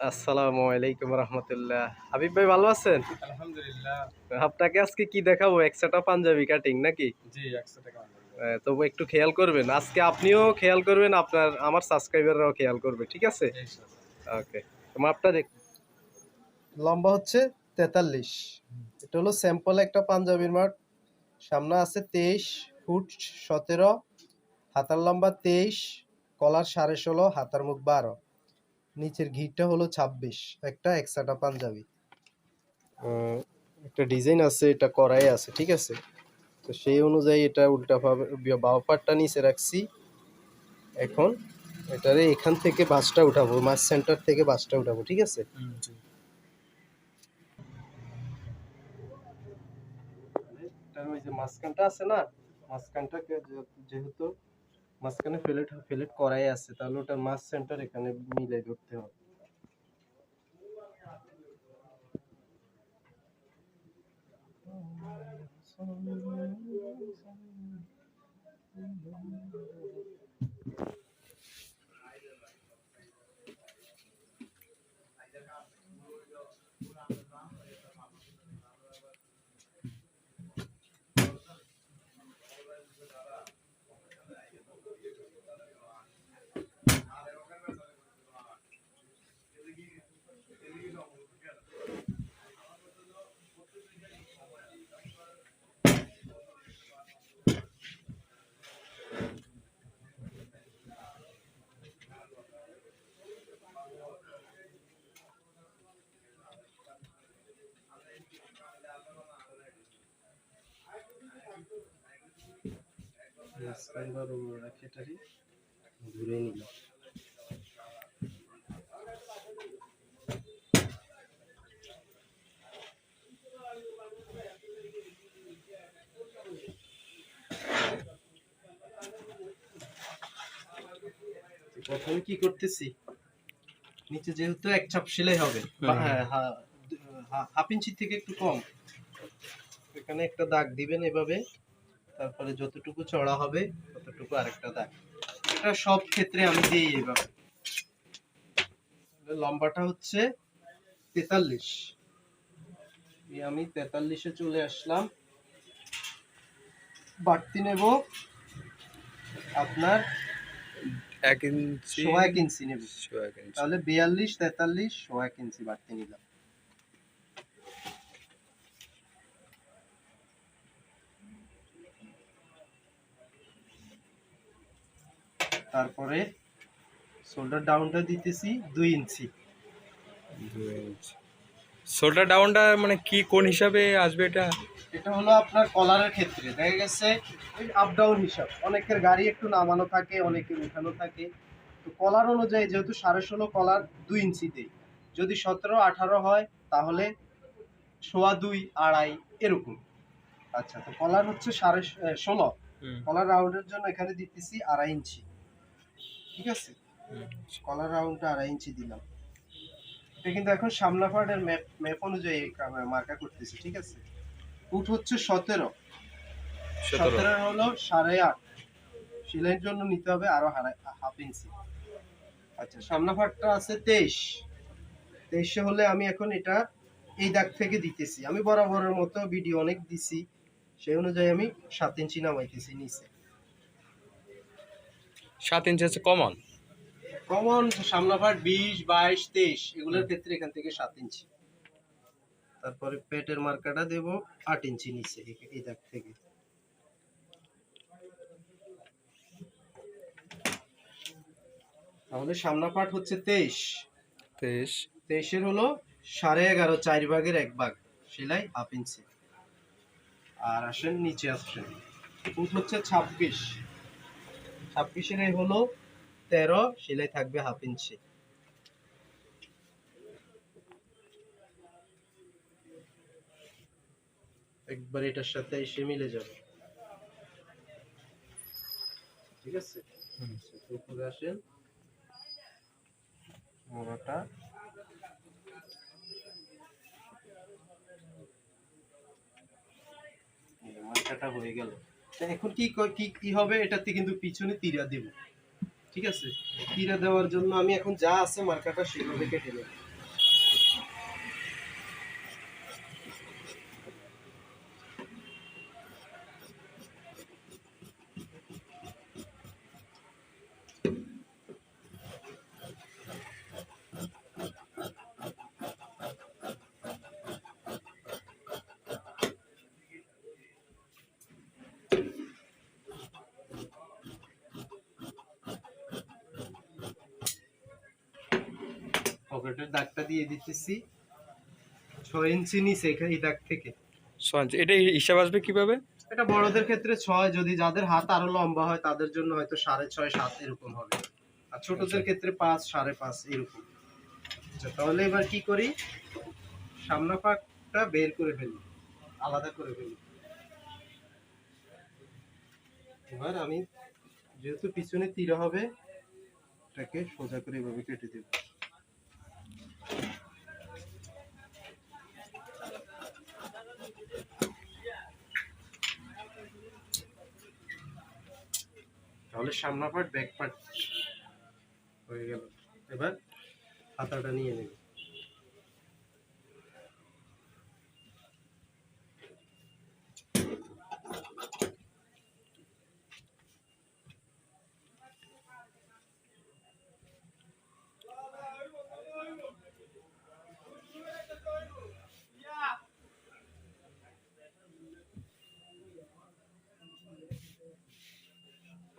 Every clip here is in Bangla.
আসসালামু আলাইকুম রহমতুল্লাহ। হাবিব ভাই ভালো আছেন? আলহামদুলিল্লাহ। আপনাকে আজকে কি দেখাবো? একসাটা পাঞ্জাবি কাটিং নাকি? জি। আহ, তবু একটু খেয়াল করবেন। আজকে আপনিও খেয়াল করবেন আপনার আমার সাবস্ক্রাইবাররাও খেয়াল করবে ঠিক আছে। ওকে মাপটা দেখ লম্বা হচ্ছে তেতাল্লিশ। এটা হলো স্যাম্পল একটা পাঞ্জাবির মাঠ সামনে আছে তেইশ ফুট সতেরো হাতার লম্বা তেইশ কলার সাড়ে ষোলো হাতার মুখ বারো। নিচের ঘিরটা হলো ছাব্বিশ একটা একসাটা পাঞ্জাবি। একটা ডিজাইন আছে এটা করাই আছে ঠিক আছে? তো সেই অনুযায়ী এটা উল্টা পাটটা নিচে রাখছি। এখন এটারে এখান থেকে বাসটা উঠাবো মাছ সেন্টার থেকে বাসটা উঠাবো ঠিক আছে? ওই যে মাঝখানটা আছে না মাঝখানটাকে যেহেতু মাঝখানে ফেলেট ফেলেট করাই আছে, তাহলে ওটার মাছ সেন্টার এখানে মিলে ধরতে হবে। Thank বা ঘুরে প্রথমে কি করতেছি? নিচে যেহেতু এক চাপ সেলাই হবে হ্যাঁ, হা- হাফ ইঞ্চি থেকে একটু কম। এখানে একটা দাগ দিবেন এভাবে। তারপরে যতটুকু চড়া হবে ততটুকু আরেকটা দাগ। এটা সব ক্ষেত্রে আমি দিই এইভাবে। লম্বাটা হচ্ছে তেতাল্লিশ। আমি তেতাল্লিশে চলে আসলাম। বাড়তি নেব আপনার এক ইঞ্চি। সোয়া এক ইঞ্চি নেব। তাহলে বিয়াল্লিশ তেতাল্লিশ সোয়া এক ইঞ্চি বাড়তি নিলাম। তারপরে শোল্ডার ডাউনটা দিতেছি দুই ইঞ্চি। শোল্ডার ডাউনটা মানে কি কোন হিসাবে আসবে এটা? এটা হলো আপনার কলারের ক্ষেত্রে দেখা গেছে আপ ডাউন হিসাব। অনেকের গাড়ি একটু নামানো থাকে অনেকের উঠানো থাকে। তো কলার অনুযায়ী যেহেতু সাড়ে ষোলো কলার দুই ইঞ্চি দেই যদি সতেরো আঠারো হয় তাহলে সোয়া দুই আড়াই এরকম। আচ্ছা তো কলার হচ্ছে সাড়ে ষোলো। কলার রাউন্ডের জন্য এখানে দিতেছি আড়াই ইঞ্চি। ঠিক আছে? কলার রাউন্ডটা আড়াই ইঞ্চি দিলাম। এটা কিন্তু এখন সামনা পার্টের ম্যাপ ম্যাপ অনুযায়ী মার্কা করতেছি ঠিক আছে? ফুট হচ্ছে সতেরো। সতেরো। হলো সাড়ে আট। সেলাইয়ের জন্য নিতে হবে আরও হাফ ইঞ্চি। আচ্ছা সামনা পার্টটা আছে তেইশ। তেইশে হলে আমি এখন এটা এই দাগ থেকে দিতেছি। আমি বরাবরের মতো ভিডিও অনেক দিছি সেই অনুযায়ী আমি সাত ইঞ্চি নামাইতেছি নিচে। সাত ইঞ্চি হচ্ছে কমন কমন সামনা পার্ট বিশ বাইশ তেইশ এগুলোর ক্ষেত্রে এখান থেকে সাত ইঞ্চি। তারপরে পেটের মার্কাটা দেব আট ইঞ্চি নিচে এই- দাগ থেকে। তাহলে সামনা পার্ট হচ্ছে তেইশ। তেইশ। তেইশের হলো সাড়ে এগারো চার ভাগের এক ভাগ সেলাই হাফ ইঞ্চি। আর আসেন নিচে আসছেন। ফুট হচ্ছে ছাব্বিশ। ছাব্বিশের এই হলো তেরো সেলাই থাকবে হাফ ইঞ্চি একবার এটার সাথে এসে মিলে যাবে। ঠিক আছে? উপরে আসেন। মোড়াটা। এই হয়ে গেল। এখন কি কি কি হবে এটাতে কিন্তু পিছনে তীরা দেব ঠিক আছে তীরা দেওয়ার জন্য আমি এখন যা আছে মার্কাটা সেভাবে কেটে নেব Thank you. পকেটের দাগটা দিয়ে দিতেছি। ছয় ইঞ্চি নিচে এই দাগ থেকে। সঞ্চ এটা হিসাব আসবে কীভাবে? এটা বড়দের ক্ষেত্রে ছয় যদি যাদের হাত আরও লম্বা হয় তাদের জন্য হয়তো সাড়ে ছয় সাত এরকম হবে। আর ছোটদের আচ্ছা। ক্ষেত্রে পাঁচ সাড়ে পাঁচ এরকম। আচ্ছা তাহলে এবার কি করি? সামনা পাকটা বের করে ফেলি। আলাদা করে ফেলি। এবার আমি যেহেতু পিছনে তীর হবে এটাকে সোজা করে এভাবে কেটে দেব। তাহলে সামনা পার্ট ব্যাক পার্ট হয়ে গেল। এবার হাতাটা নিয়ে নেব।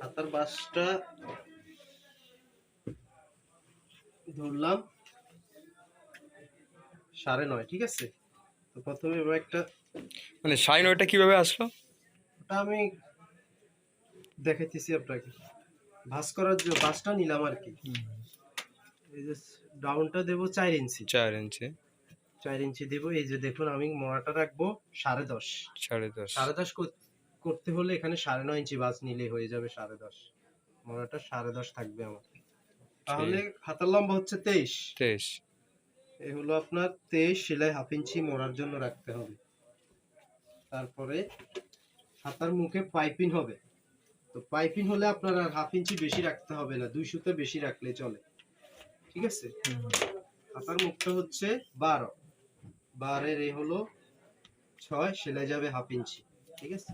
হাতার বাসটা ধরলাম সাড়ে নয় ঠিক আছে? তো প্রথমে এবার একটা মানে সাড়ে নয়টা কীভাবে আসলো? ওটা আমি দেখাইতেছি আপনাকে। ভাস করার জন্য বাসটা নিলাম আর কি। এই যে ডাউনটা দেবো চার ইঞ্চি। চার ইঞ্চি। চার ইঞ্চি দেবো। এই যে দেখুন আমি মোড়াটা রাখব সাড়ে দশ। সাড়ে দশ। সাড়ে দশ কর- করতে হলে এখানে সাড়ে নয় ইঞ্চি বাস নিলে হয়ে যাবে সাড়ে দশ। মোড়াটা সাড়ে দশ থাকবে আমার। তাহলে হাতার লম্বা হচ্ছে তেইশ। তেইশ। এই হলো আপনার তেইশ সেলাই হাফ ইঞ্চি মোড়ার জন্য রাখতে হবে। তারপরে হাতার মুখে পাইপিং হবে। তো পাইপিং হলে আপনার আর হাফ ইঞ্চি বেশি রাখতে হবে না দুই সুতো বেশি রাখলে চলে। ঠিক আছে? হাতার মুখটা হচ্ছে বারো। বারের এই হলো ছয় সেলাই যাবে হাফ ইঞ্চি ঠিক আছে?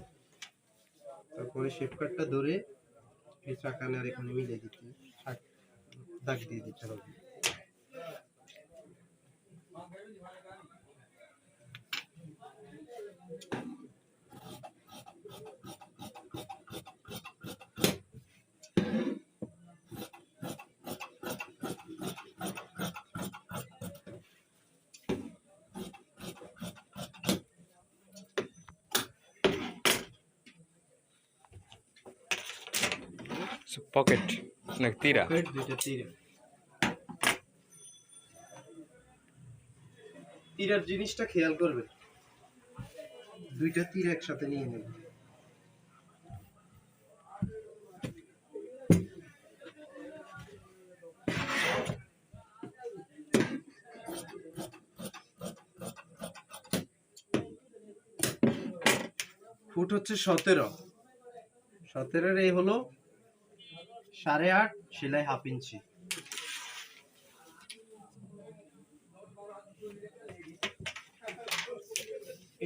তারপরে শেফ কাটটা ধরে এই চাকানে আর এখানে মিলে দিতে দাগ দিয়ে দিতে হবে। Thank নাকি পকেট দুইটা তীর তীরের জিনিসটা খেয়াল করবে। দুইটা তীর একসাথে নিয়ে নেবে। ফুট হচ্ছে সতেরো। সতেরোর এই হলো সাড়ে আট সেলাই হাফ ইঞ্চি।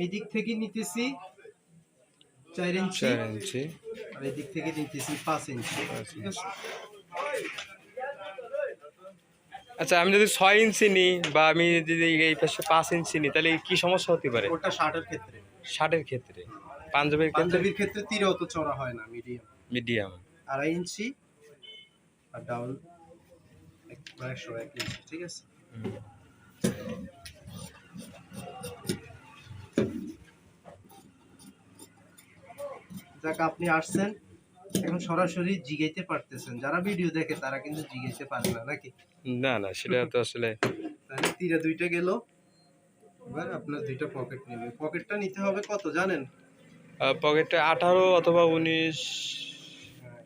এই দিক থেকে নিতেছি চার ইঞ্চি চার ইঞ্চি। আর এই দিক থেকে নিতেছি পাঁচ ইঞ্চি। আচ্ছা আমি যদি ছয় ইঞ্চি নিই বা আমি যদি এই পাশে পাঁচ ইঞ্চি নিই তাহলে কি সমস্যা হতে পারে? ওটা শার্টের ক্ষেত্রে। ষাটের ক্ষেত্রে। পাঞ্জাবের ক্ষেত্রে? পাঞ্জাবির ক্ষেত্রে তীরে অত চড়া হয় না মিডিয়াম মিডিয়াম আড়াই ইঞ্চি আর ডাউন একশো এক ইঞ্চি ঠিক আছে? যাক আপনি আসছেন। এখন সরাসরি জিগাইতে পারতেছেন। যারা ভিডিও দেখে তারা কিন্তু জিগাইতে পারে না নাকি? না না সেটা তো আসলে তাহলে তীরে দুইটা গেল। এবার আপনার দুইটা পকেট নেবে। পকেটটা নিতে হবে কত জানেন? পকেটটা আঠারো অথবা উনিশ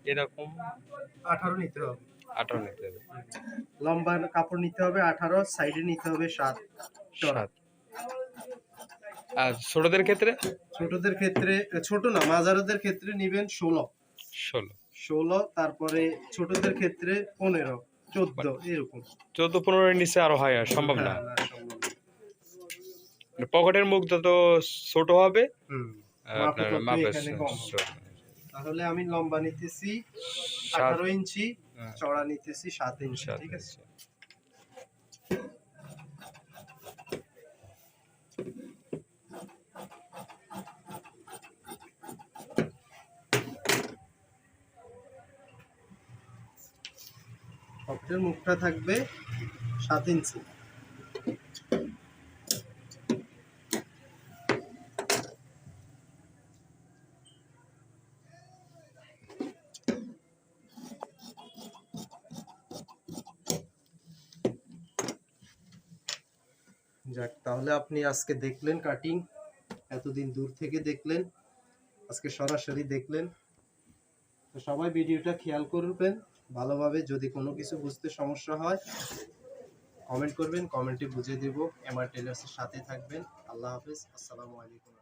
এরকম আঠারো নিতে হবে। আঠারো নিতে হবে। লম্বা কাপড় নিতে হবে আঠারো সাইডে নিতে হবে সাত সাত। আর ছোটদের ক্ষেত্রে? ছোটদের ক্ষেত্রে ছোট না মাঝারোদের ক্ষেত্রে নিবেন ষোলো। ষোলো। ষোলো তারপরে ছোটদের ক্ষেত্রে পনেরো চোদ্দ এরকম। চোদ্দ পনেরোর নিচে আরও হয় আর সম্ভব না। হ্যাঁ, সম্ভব না। পকেটের মুখটা তো ছোট হবে আপনার মাপের তাহলে আমি লম্বা নিতেছি আঠারো ইঞ্চি হ্যাঁ, চড়া নিতেছি সাত ইঞ্চি ঠিক আছে। মুখটা থাকবে সাত ইঞ্চি। যাক, তাহলে আপনি আজকে দেখলেন কাটিং এতদিন দূর থেকে দেখলেন, আজকে সরাসরি দেখলেন। তো সবাই ভিডিওটা খেয়াল করবেন, ভালোভাবে যদি কোনো কিছু বুঝতে সমস্যা হয় কমেন্ট করবেন কমেন্টে বুঝিয়ে দেব। এমআর টেলার্সের সাথে থাকবেন। আল্লাহ হাফেজ, আসসালামু আলাইকুম।